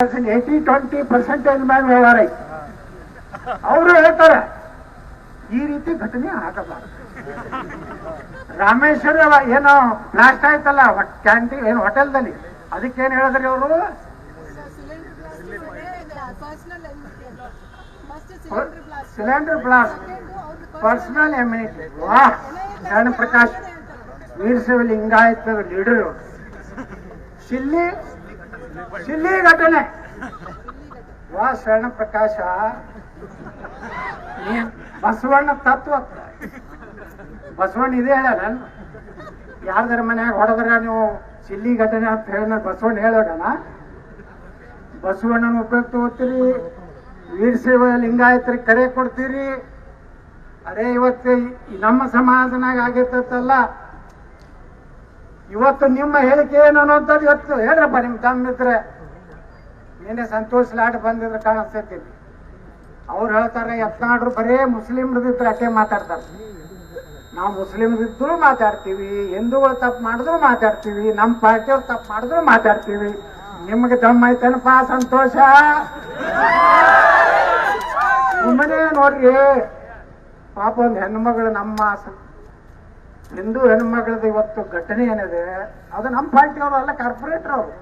Eighty twenty percentage ಮೇಲೆ ವ್ಯವಹಾರ ಐತಿ ಅವರು ಹೇಳ್ತಾರೆ ಈ ರೀತಿ ಘಟನೆ ಆಗಬಾರದು. ರಾಮೇಶ್ವರ ಏನೋ ಬ್ಲಾಸ್ಟ್ ಆಯ್ತಲ್ಲ ಕ್ಯಾಂಟೀನ್ ಏನು ಹೋಟೆಲ್ದಲ್ಲಿ ಅದಕ್ಕೇನು ಹೇಳಿದ್ರಿ ಅವರು? ಸಿಲಿಂಡರ್ ಬ್ಲಾಸ್ಟ್ ಪರ್ಸನಲ್ ಎಮ್ಯುನಿಟಿ ವಾಹ್ ಶರಣ ಪ್ರಕಾಶ್ ವೀರಶೈವ ಲಿಂಗಾಯತ ಲೀಡರ್ ಶಿಲ್ಲಿ ಶಿಲ್ಲಿ ಘಟನೆ ವಾ ಶರಣ ಪ್ರಕಾಶ. ನೀನ್ ಬಸವಣ್ಣ ತತ್ವ. ಬಸವಣ್ಣ ಇದೇ ಹೇಳ ಯಾರ್ದಾರ ಮನ್ಯಾಗ ಹೊಡೆದ್ರ ನೀವು ಚಿಲ್ಲಿ ಘಟನೆ ಅಂತ ಹೇಳ ಬಸವಣ್ಣ ಹೇಳೋಣ ಬಸವಣ್ಣನ ಉಪಯೋಗ ತಗೋತೀರಿ ವೀರಶೈವ ಲಿಂಗಾಯತರಿಗೆ ಕರೆ ಕೊಡ್ತೀರಿ. ಅರೆ ಇವತ್ತು ನಮ್ಮ ಸಮಾಜನಾಗ ಆಗೈತಲ್ಲ ಇವತ್ತು ನಿಮ್ಮ ಹೇಳಿಕೆ ಏನು ಅನ್ನೋಂಥದ್ದು ಇವತ್ತು ಹೇಳ್ರಪ್ಪ ನಿಮ್ ತಮ್ಮಿದ್ರೆ ನಿನ್ನೆ ಸಂತೋಷ್ ಲಾಟ್ ಬಂದಿದ್ರೆ ಕಾಣಿಸ್ತೈತಿ. ಅವ್ರು ಹೇಳ್ತಾರೆ, ಯತ್ನಾಡ್ರು ಬರೇ ಮುಸ್ಲಿಮ್ರದಿದ್ರೆ ಅಷ್ಟೇ ಮಾತಾಡ್ತಾರೆ. ನಾವು ಮುಸ್ಲಿಮ್ರಿದ್ರು ಮಾತಾಡ್ತೀವಿ, ಹಿಂದೂಗಳು ತಪ್ಪು ಮಾಡಿದ್ರು ಮಾತಾಡ್ತೀವಿ ನಮ್ಮ ಪಾರ್ಟಿಯವ್ರು ತಪ್ಪು ಮಾಡಿದ್ರು ಮಾತಾಡ್ತೀವಿ. ನಿಮ್ಗೆ ದಮ್ಮ ಐತೇನಪ್ಪ ಸಂತೋಷ? ಸುಮ್ಮನೆ ನೋಡ್ರಿ, ಪಾಪ ಒಂದು ಹೆಣ್ಮಗಳು ನಮ್ಮ ಹಿಂದೂ ಹೆಣ್ಮಗಳದ್ದು ಇವತ್ತು ಘಟನೆ ಏನಿದೆ, ಅದು ನಮ್ಮ ಪಾರ್ಟಿಯವರು ಅಲ್ಲ ಕಾರ್ಪೊರೇಟರ್ ಅವರು.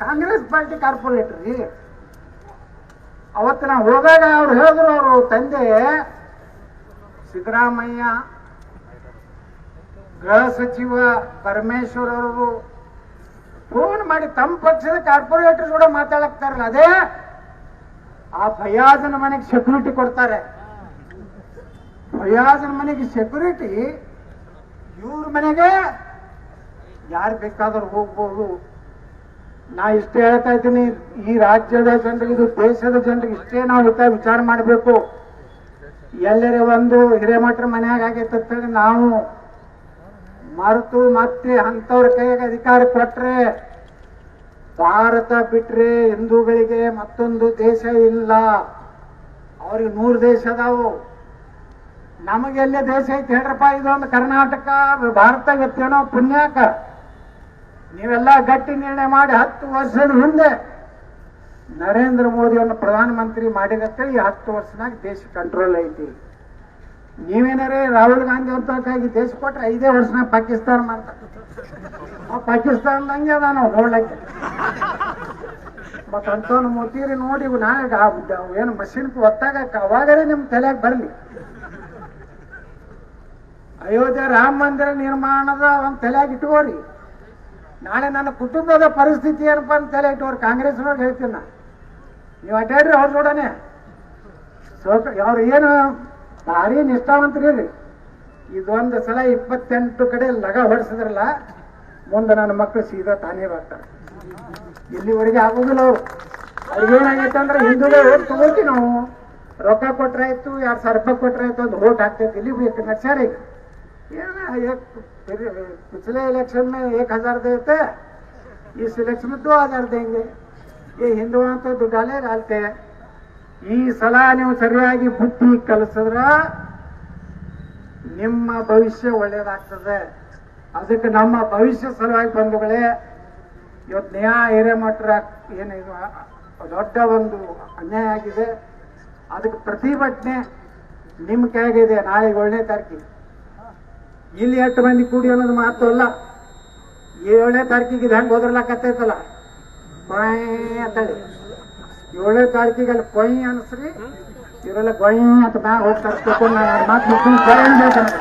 ಕಾಂಗ್ರೆಸ್ ಪಾರ್ಟಿ ಕಾರ್ಪೊರೇಟರ್ ರೀ. ಅವತ್ತು ನಾವು ಹೋದಾಗ ಅವ್ರು ಹೇಳಿದ್ರು, ಅವರು ತಂದೆ, ಸಿದ್ದರಾಮಯ್ಯ, ಗೃಹ ಸಚಿವ ಪರಮೇಶ್ವರ್ ಅವರು ಫೋನ್ ಮಾಡಿ ತಮ್ಮ ಪಕ್ಷದ ಕಾರ್ಪೊರೇಟರ್ ಕೂಡ ಮಾತಾಡಕ್ತಾರಲ್ಲ, ಅದೇ ಆ ಫಯಾಜನ ಮನೆಗೆ ಸೆಕ್ಯೂರಿಟಿ ಕೊಡ್ತಾರೆ. ಫಯಾಜನ ಮನೆಗೆ ಸೆಕ್ಯೂರಿಟಿ ಇವ್ರ ಮನೆಗೆ ಯಾರು ಬೇಕಾದ್ರೂ ಹೋಗ್ಬೋದು. ನಾ ಇಷ್ಟು ಹೇಳ್ತಾ ಇದ್ದೀನಿ, ಈ ರಾಜ್ಯದ ಜನರಿಗೆ, ಇದು ದೇಶದ ಜನರಿಗೆ ಇಷ್ಟೇ ನಾವು ಹಿತ ವಿಚಾರ ಮಾಡಬೇಕು. ಎಲ್ಲರೇ ಒಂದು ಹಿರೇಮಠರ ಮನ್ಯಾಗ ಆಗೈತೆ ಅಂತ ಹೇಳಿ ನಾವು ಮರೆತು ಮತ್ತೆ ಅಂಥವ್ರ ಕೈಯಾಗ ಅಧಿಕಾರ ಕೊಟ್ರೆ ಭಾರತ ಬಿಟ್ರೆ ಹಿಂದೂಗಳಿಗೆ ಮತ್ತೊಂದು ದೇಶ ಇಲ್ಲ. ಅವ್ರಿಗೆ ನೂರು ದೇಶ ಅದಾವು. ನಮಗೆಲ್ಲೇ ದೇಶ ಐತಿ ಹೇಳ್ರಪ್ಪ ಇದೊಂದು ಕರ್ನಾಟಕ, ಭಾರತ ಇವತ್ತೇನೋ ಪುಣ್ಯಾಕ ನೀವೆಲ್ಲ ಗಟ್ಟಿ ನಿರ್ಣಯ ಮಾಡಿ ಹತ್ತು ವರ್ಷದ ಹಿಂದೆ ನರೇಂದ್ರ ಮೋದಿಯನ್ನು ಪ್ರಧಾನಮಂತ್ರಿ ಮಾಡಿದಕ್ಕೆ ಈ ಹತ್ತು ವರ್ಷನಾಗ ದೇಶ ಕಂಟ್ರೋಲ್ ಐತಿ. ನೀವೇನಾರೇ ರಾಹುಲ್ ಗಾಂಧಿ ಅಂತಕ್ಕಾಗಿ ದೇಶ ಕೊಟ್ರೆ ಐದೇ ವರ್ಷನಾಗ ಪಾಕಿಸ್ತಾನ ಮಾಡ್ತಾರೆ. ಪಾಕಿಸ್ತಾನದಂಗೆ ಅದ ನಾವು ನೋಡ್ಲಕ್ಕೆ. ಮತ್ತ ಅಂತವನು ಮೋತಿರಿ ನೋಡಿ ನಾಳೆ ಏನು ಮಷಿನ್ ಒತ್ತಾಗ ಅವಾಗಲೇ ನಿಮ್ಮ ತಲೆಯಾಗ ಬರಲಿ. ಅಯೋಧ್ಯೆ ರಾಮ ಮಂದಿರ ನಿರ್ಮಾಣದ ಒಂದು ತಲೆಯಾಗಿ ಇಟ್ಕೋರಿ. ನಾಳೆ ನನ್ನ ಕುಟುಂಬದ ಪರಿಸ್ಥಿತಿ ಏನಪ್ಪ ಅಂತ ತಲೆ ಇಟ್ಟವ್ರು ಕಾಂಗ್ರೆಸ್ನವ್ರಿಗೆ ಹೇಳ್ತೀನಿ ನಾ. ನೀವು ಅಡ್ಡಾಡ್ರಿ ಅವ್ರ ನೋಡನೆ ಅವ್ರು ಏನು ಭಾರಿ ನಿಷ್ಠಾವಂತರಿ ಇದೊಂದು ಸಲ ಇಪ್ಪತ್ತೆಂಟು ಕಡೆ ಲಗ ಹೊಡಿಸಿದ್ರಲ್ಲ, ಮುಂದೆ ನನ್ನ ಮಕ್ಕಳು ಸೀದಾ ತಾನೇ ಬರ್ತಾರೆ. ಇಲ್ಲಿವರೆಗೆ ಆಗೋದಿಲ್ಲ ಅವ್ರು. ಅವ್ರಿಗೇನಾಗೈತೆ ಅಂದ್ರೆ ಹಿಂದೂ ತಗೋತೀವಿ ನಾವು. ರೊಕ್ಕ ಕೊಟ್ರಾಯ್ತು, ಎರಡು ಸಾವಿರ ರೂಪಾಯಿ ಕೊಟ್ರಾಯ್ತು ಒಂದು ಓಟ್ ಹಾಕ್ತೈತಿ ಇಲ್ಲಿ ಬೇಕು ನಡ್ಸ್ಯಾರ ಈಗ. एक फिर पिछले इलेक्शन में एक हजार देते थे इस इलेक्शन में दो हजार देंगे ये ಹಿಂದುಗಳು ಅಂತ ದುಡ್ಡಾಲೇ ಗಾಲ್ತೆ ಈ ಸಲ ನೀವು ಸರಿಯಾಗಿ ಬುದ್ಧಿ ಕಲಿಸಿದ್ರ ನಿಮ್ಮ ಭವಿಷ್ಯ ಒಳ್ಳೇದಾಗ್ತದೆ ಅದಕ್ಕೆ ನಮ್ಮ ಭವಿಷ್ಯ ಸಲುವಾಗಿ ಬಂಧುಗಳೇ ಇವತ್ತು ನ್ಯಾಯ ಹಿರೇಮಠರ ಏನು ಇದು ಆ- ದೊಡ್ಡ ಒಂದು ಅನ್ಯಾಯ ಆಗಿದೆ ಅದಕ್ಕೆ ಪ್ರತಿಭಟನೆ ನಿಮ್ಮ ಕೈಯಾಗಿದೆ ನಾಳೆ ಏಳನೇ ತಾರೀಕಿಗೆ ಇಲ್ಲಿ ಎಷ್ಟು ಮಂದಿ ಕೂಡಿ ಅನ್ನೋದು ಮಾತು ಅಲ್ಲ. ಏಳನೇ ತಾರೀಕಿಗೆ ಹೆಂಗ್ ಹೆಂಗೆ ಕೊಯ್ ಅಂತೇಳಿ ಏಳನೇ ತಾರೀಕಿಗೆ ಅಲ್ಲಿ ಕೊಯ್ ಅನ್ಸ್ರಿ. ಇವರೆಲ್ಲ ಕೊಯ್ ಅಂತ ಮ್ಯಾಗ ಹೋಗಿ ಮಾತು